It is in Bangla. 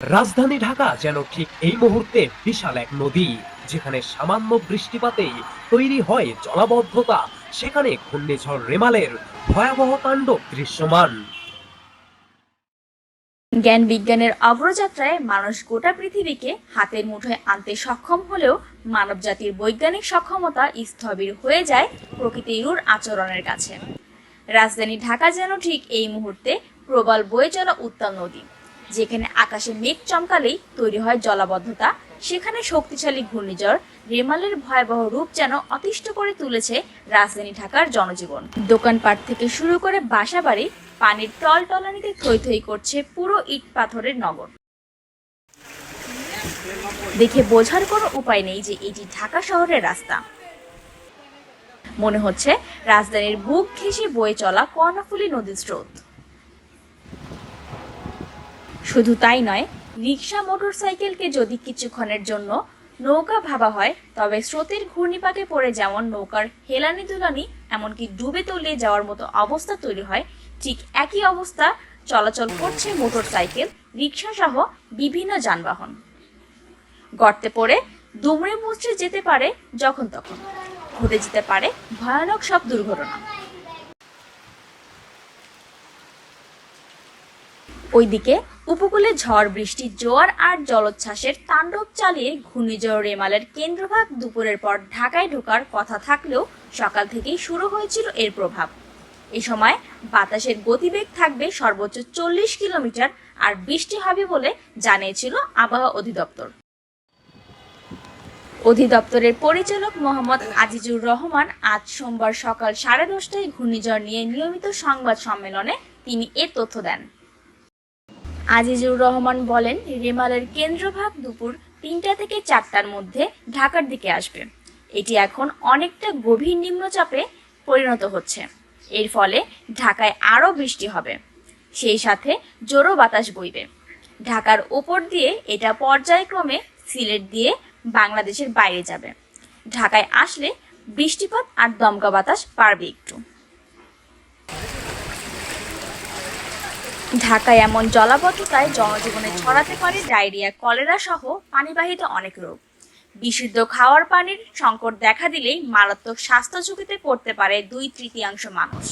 রাজধানী ঢাকা যেন ঠিক এই মুহূর্তে বিশাল এক নদী, যেখানে সামান্য বৃষ্টিপাতেই তৈরি হয় জলাবদ্ধতা, সেখানে ঘূর্ণিঝড় রেমালের ভয়াবহ তাণ্ডব দৃশ্যমান। জ্ঞান বিজ্ঞানের অগ্রযাত্রায় মানুষ গোটা পৃথিবীকে হাতের মুঠোয় আনতে সক্ষম হলেও মানবজাতির বৈজ্ঞানিক সক্ষমতা স্থবির হয়ে যায় প্রকৃতির আচরণের কাছে। রাজধানী ঢাকা যেন ঠিক এই মুহূর্তে প্রবল বয়ে চলা উত্তাল নদী। যেখানে আকাশে মেঘ চমকালেই তৈরি হয় জলাবদ্ধতা, সেখানে শক্তিশালী ঘূর্ণিঝড়, রেমালের ভয়াবহ রূপ যেন অতিষ্ঠ করে তুলেছে রাজধানী ঢাকার জনজীবন। দোকানপাট থেকে শুরু করে বাসাবাড়ি পানির টল টলানিতে থই থই করছে পুরো ইট পাথরের নগর। দেখে বোঝার কোনো উপায় নেই যে এটি ঢাকা শহরের রাস্তা। মনে হচ্ছে রাজধানীর বুক ঘেঁষে বয়ে চলা কর্ণফুলী নদীর স্রোত। শুধু তাই নয় রিক্সা মোটরসাইকেলকে যদি কিছুক্ষণের জন্য নৌকা ভাবা হয়, তবে স্রোতের ঘূর্ণিপাকে পড়ে যেমন নৌকার হেলানি দুলানি, এমনকি ডুবে তলিয়ে যাওয়ার মতো অবস্থা তৈরি হয়, ঠিক একই অবস্থা চলাচল করছে মোটরসাইকেল রিক্সা সহ বিভিন্ন যানবাহন। গর্তে পড়ে দুমড়ে মুচড়ে যেতে পারে যখন তখন। ঘটে যেতে পারে ভয়ানক সব দুর্ঘটনা। ওইদিকে উপকূলে ঝড় বৃষ্টি জোয়ার আর জলোচ্ছ্বাসের তাণ্ডব চালিয়ে ঘূর্ণিঝড় রেমালের কেন্দ্রভাগ দুপুরের পর ঢাকায় ঢোকার কথা থাকলেও সকাল থেকেই শুরু হয়েছিল এর প্রভাব। এ সময় বাতাসের গতিবেগ থাকবে সর্বোচ্চ চল্লিশ কিলোমিটার আর বৃষ্টি হবে বলে জানিয়েছিল আবহাওয়া অধিদপ্তর। অধিদপ্তরের পরিচালক মোহাম্মদ আজিজুর রহমান আজ সোমবার সকাল সাড়ে দশটায় ঘূর্ণিঝড় নিয়ে নিয়মিত সংবাদ সম্মেলনে তিনি এ তথ্য দেন। আজিজুর রহমান বলেন, রেমালের কেন্দ্রভাগ দুপুর তিনটা থেকে চারটার মধ্যে ঢাকার দিকে আসবে। এটি এখন অনেকটা গভীর নিম্নচাপে পরিণত হচ্ছে। এর ফলে ঢাকায় আরও বৃষ্টি হবে। সেই সাথে জোরো বাতাস বইবে। ঢাকার ওপর দিয়ে এটা পর্যায়ক্রমে সিলেট দিয়ে বাংলাদেশের বাইরে যাবে। ঢাকায় আসলে বৃষ্টিপাত আর দমকা বাতাস পারবে একটু। ঢাকায় এমন জলাবদ্ধতায় জনজীবনে ছড়াতে পারে ডায়রিয়া, কলেরা সহ পানিবাহিত অনেক রোগ। বিশুদ্ধ খাওয়ার পানির সংকট দেখা দিলেই মারাত্মক স্বাস্থ্য ঝুঁকিতে পড়তে পারে দুই তৃতীয়াংশ মানুষ।